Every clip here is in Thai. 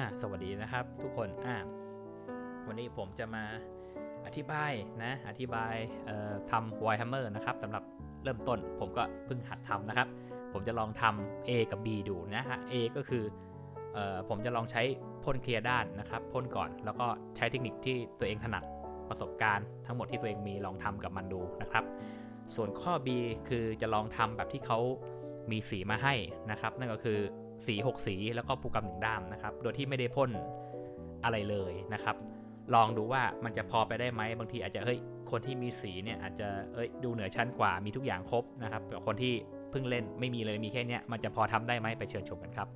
อ่าสวัสดีนะครับ ทุกคนอ่าวันนี้ผมจะมาอธิบายนะอธิบายเอ่อทำ Warhammer นะครับสำหรับเริ่มต้นผมก็เพิ่งหัดทำนะครับ ผมจะลองทำ A กับ B ดูนะฮะ A ก็คือออผมจะลองใช้พ่นเคลียร์ด้านนะครับพ่นก่อนแล้วก็ใช้เทคนิคที่ตัวเองถนัดประสบการณ์ทั้งหมดที่ตัวเองมีลองทำกับมันดูนะครับ ส่วนข้อ B คือจะลองทำแบบที่เขามีสีมาให้นะครับ นั่นก็คือ สี 6 สีแล้วก็ปูกำหนึ่งด้ามนะครับ โดยที่ไม่ได้พ่นอะไรเลยนะครับ ลองดูว่ามันจะพอไปได้ไหมบางทีอาจจะเฮ้ยคนที่มีสีเนี่ยอาจจะเอ้ยดูเหนือชั้นกว่ามีทุกอย่างครบนะครับแต่คนที่เพิ่งเล่นไม่มีเลยมีแค่เนี้ยมันจะพอทำได้ไหมไปเชิญชมกันครับ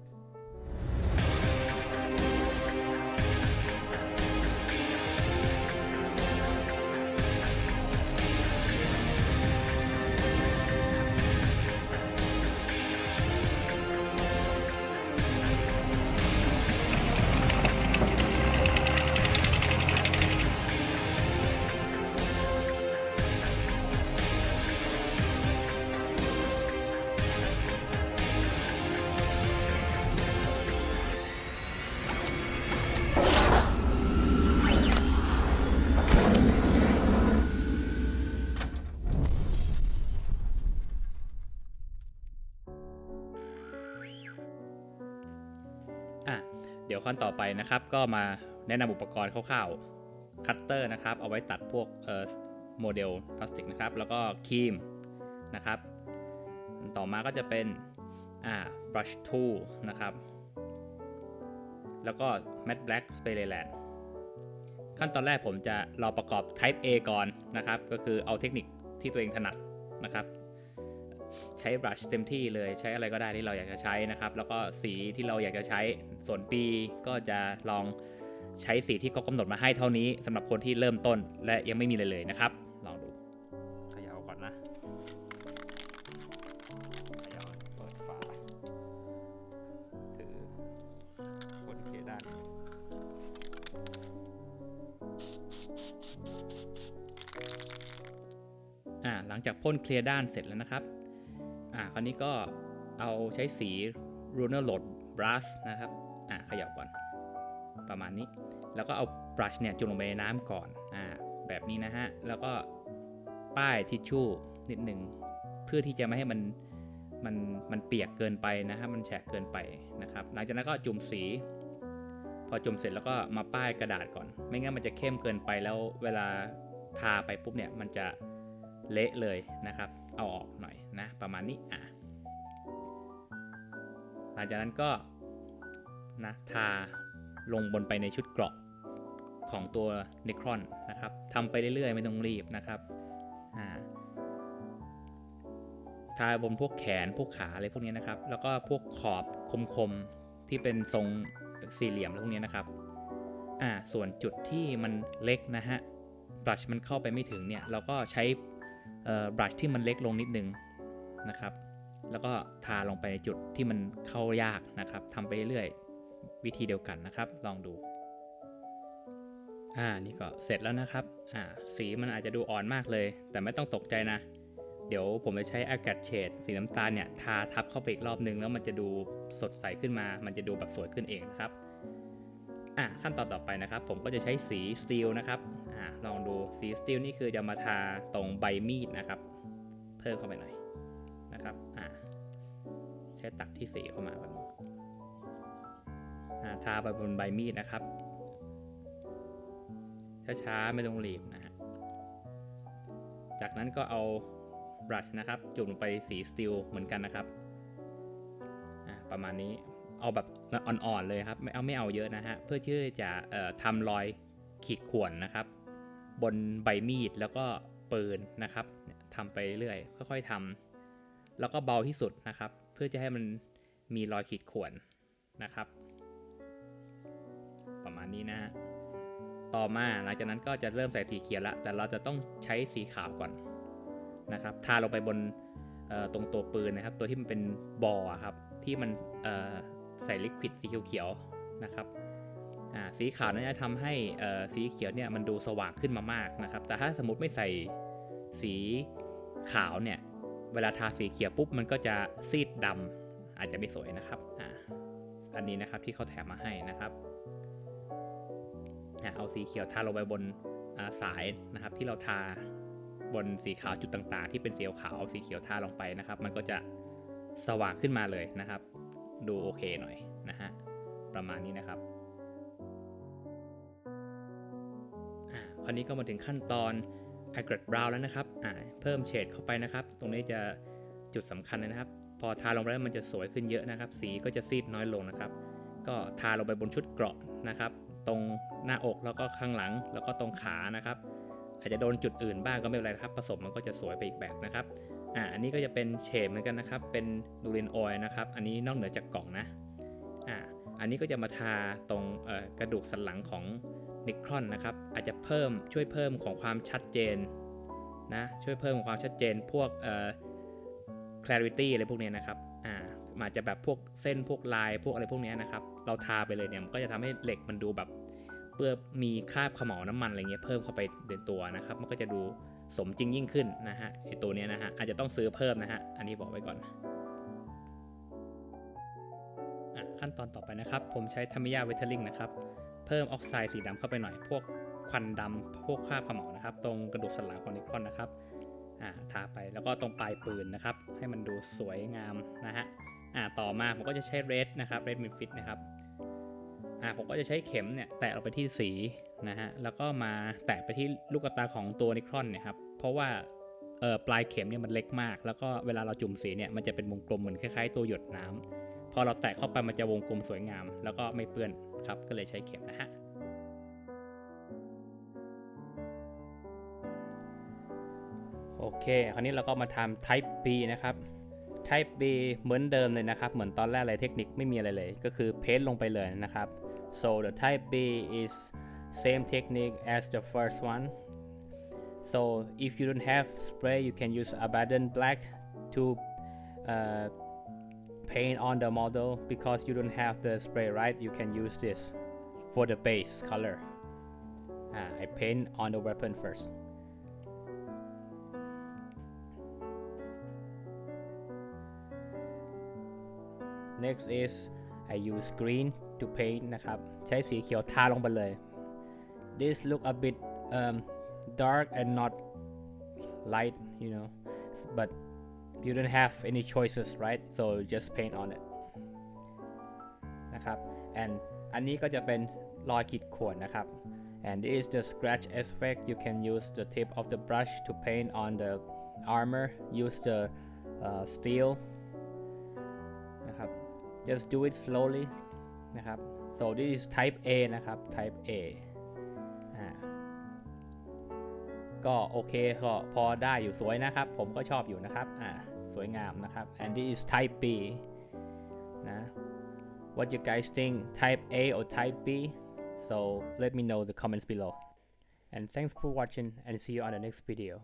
ขั้นต่อไปนะครับ ก็มาแนะนำอุปกรณ์คร่าวๆคัตเตอร์นะครับ เอาไว้ตัดพวกเอ่อโมเดลพลาสติกนะครับ แล้วก็ครีมนะครับ ต่อมาก็จะเป็นอ่า brush tool นะครับ แล้วก็ matte black spray land ขั้นตอนแรกผมจะราประกอบ type A ก่อนนะครับ ก็คือเอาเทคนิคที่ตัวเองถนัดนะครับ ใช้บรัชเต็มที่เลยใช้อะไรก็ได้ที่เราอยากจะใช้นะครับ แล้วก็สีที่เราอยากจะใช้ส่วนปีก็จะลองใช้สีที่เขากำหนดมาให้เท่านี้สำหรับคนที่เริ่มต้นและยังไม่มีเลยเลยนะครับ ลองดูขย่าก่อนนะเขยาเปิดฝาถือกดเคด้านอ่าหลังจากพ่นเคลียร์ด้านเสร็จแล้วนะครับ อ่าคราวนี้ก็เอาใช้สี runner load brush นะครับ อ่าเขยับก่อน ประมาณนี้ แล้วก็เอา brush เนี่ยจุ่มลงไปในน้ำก่อน อ่า แบบนี้นะฮะ แล้วก็ป้ายทิชชู่นิดหนึ่ง เพื่อที่จะไม่ให้มัน มัน มันเปียกเกินไปนะฮะมันแฉะเกินไปนะครับ หลังจากนั้นก็จุ่มสี พอจุ่มเสร็จแล้วก็มาป้ายกระดาษก่อน ไม่งั้นมันจะเข้มเกินไปแล้วเวลาทาไปปุ๊บเนี่ย มันจะเละเลยนะครับ เอาออกหน่อยนะ ประมาณนี้อะหลังจากนั้นก็นะทาลงบนไปในชุดเกราะของตัวเนครอนนะครับทำไปเรื่อยๆ ไม่ต้องรีบนะครับอ่าทาบนพวกแขนพวกขาอะไรพวกนี้นะครับ แล้วก็พวกขอบคมๆที่เป็นทรงสี่เหลี่ยมอะไรพวกนี้นะครับอ่าส่วนจุดที่มันเล็กนะฮะบรัชมันเข้าไปไม่ถึงเนี่ย เราก็ใช้ บรัชที่มันเล็กลงนิดนึงนะครับ แล้วก็ทาลงไปในจุดที่มันเข้ายากนะครับทำไปเรื่อยวิธีเดียวกันนะครับ ลองดู อ่า นี่ก็เสร็จแล้วนะครับ อ่า สีมันอาจจะดูอ่อนมากเลย แต่ไม่ต้องตกใจนะ เดี๋ยวผมจะใช้อากาศเฉดสีน้ำตาลเนี่ย ทาทับเข้าไปอีกรอบนึง แล้วมันจะดูสดใสขึ้นมา มันจะดูแบบสวยขึ้นเองนะครับ อ่าขั้นตอนต่อไปนะครับ ผมก็จะใช้สีสตีลนะครับ อ่าลองดูสีสตีลนี่คือจะมาทาตรงใบมีดนะครับ เพิ่มเข้าไปหน่อยนะครับอ่าใช้ตักที่สีเข้ามาแบบนี้ทาไปบนใบมีดนะครับ ช้าๆไม่ต้องรีบนะฮะจากนั้นก็เอาบรัชนะครับ จุ่มลงไปสีสตีลเหมือนกันนะครับประมาณนี้เอาแบบอ่อนๆเลยครับ ไม่เอาไม่เอาเยอะนะฮะเพื่อที่จะออทำรอยขีดข่วนนะครับ บนใบมีดแล้วก็ปืนนะครับทำไปเรื่อยค่อยๆทำแล้วก็เบาที่สุดนะครับ เพื่อจะให้มันมีรอยขีดข่วนนะครับ ประมาณนี้นะฮะต่อมาหลังจากนั้นก็จะเริ่มใส่สีเขียวละแต่เราจะต้องใช้สีขาวก่อนนะครับทาลงไปบนตรงตัวปืนนะครับ ตัวที่มันเป็นบอครับที่มันใส่ลิควิดสีเขียวๆนะครับ สีขาวนั้นจะทำให้สีเขียวเนี่ยมันดูสว่างขึ้นมามากนะครับ แต่ถ้าสมมติไม่ใส่สีขาวเนี่ย เวลาทาสีเขียวปุ๊บมันก็จะซีดดำอาจจะไม่สวยนะครับออันนี้นะครับที่เขาแถมมาให้นะครับ เอาสีเขียวทาลงไปบนสายนะครับ ที่เราทาบนสีขาวจุดต่างๆ ที่เป็นสีขาวเอาสีเขียวทาลงไปนะครับ มันก็จะสว่างขึ้นมาเลยนะครับ ดูโอเคหน่อยนะฮะประมาณนี้นะครับ คราวนี้ก็มาถึงขั้นตอน a g r e t brown แล้วนะครับอ่าเพิ่มเฉดเข้าไปนะครับ ตรงนี้จะจุดสำคัญนะครับ พอทาลงไปแล้วมันจะสวยขึ้นเยอะนะครับ สีก็จะซีดน้อยลงนะครับ ก็ทาลงไปบนชุดเกราะนะครับ ตรงหน้าอกแล้วก็ข้างหลังแล้วก็ตรงขานะครับ อาจจะโดนจุดอื่นบ้างก็ไม่เป็นไรครับ ผสมมันก็จะสวยไปอีกแบบนะครับอ่าอันนี้ก็จะเป็นเฉดเหมือนกันนะครับ เป็นนูรินออยล์นะครับ อันนี้นอกเหนือจากกล่องนะอ่าอันนี้ก็จะมาทาตรงกระดูกสันหลังของ นิครอนนะครับ อาจจะเพิ่มช่วยเพิ่มของความชัดเจนนะช่วยเพิ่มความชัดเจนพวกเอ่อ clarity อะไรพวกนี้นะครับอ่าอาจจะแบบพวกเส้นพวกลายพวกอะไรพวกนี้นะครับ เราทาไปเลยเนี่ยมันก็จะทำให้เหล็กมันดูแบบเพื่อมีคราบขม่าน้ำมันอะไรเงี้ยเพิ่มเข้าไปในตัวนะครับ มันก็จะดูสมจริงยิ่งขึ้นนะฮะไอตัวเนี้ยนะฮะอาจจะต้องซื้อเพิ่มนะฮะอันนี้บอกไว้ก่อนอะขั้นตอนต่อไปนะครับ ผมใช้ทามิยาเวทเทอริงนะครับ เพิ่มออกไซด์สีดำเข้าไปหน่อย พวกควันดำพวกคราบเขม่านะครับ ตรงกระดูกสันหลังของนิครอนนะครับอ่าทาไปแล้วก็ตรงปลายปืนนะครับ ให้มันดูสวยงามนะฮะอ่าต่อมาผมก็จะใช้เรดนะครับเรดมิฟิตนะครับอ่าผมก็จะใช้เข็มเนี่ยแตะลงไปที่สีนะฮะแล้วก็มาแตะไปที่ลูกตาของตัวนิครอนเนี่ยครับเพราะว่า ปลายเข็มเนี่ยมันเล็กมาก แล้วก็เวลาเราจุ่มสีเนี่ยมันจะเป็นวงกลมเหมือนคล้ายๆตัวหยดน้ำพอเราแตะเข้าไปมันจะวงกลมสวยงาม แล้วก็ไม่เปื้อนครับ ก็เลยใช้เข็มนะฮะโอเค คราวนี้เราก็มาทำ type B นะครับ type B เหมือนเดิมเลยนะครับ เหมือนตอนแรกเลยเทคนิคไม่มีอะไรเลย ก็คือเพจลงไปเลยนะครับ so the type B is same technique as the first one so if you don't have spray you can use Abaddon black to uh, paint on the model because you don't have the spray right you can use this for the base color Ah, I paint on the weapon first next is I use green to paint นะครับ ใช้สีเขียวทาลงไปเลย this look a bit um, dark and not light you know but you don't have any choices right so just paint on it นะครับ and อันนี้ก็จะเป็นรอยขีดข่วนนะครับ and this is the scratch effect you can use the tip of the brush to paint on the armor use the uh, steel นะครับ just do it slowly นะครับ so this is type A นะครับ type A อ่า ก็โอเคก็พอได้อยู่สวยนะครับ ผมก็ชอบอยู่นะครับ อ่า สวยงามนะครับ and this is type B นะ what you guys think type A or type B so let me know the comments below and thanks for watching and see you on the next video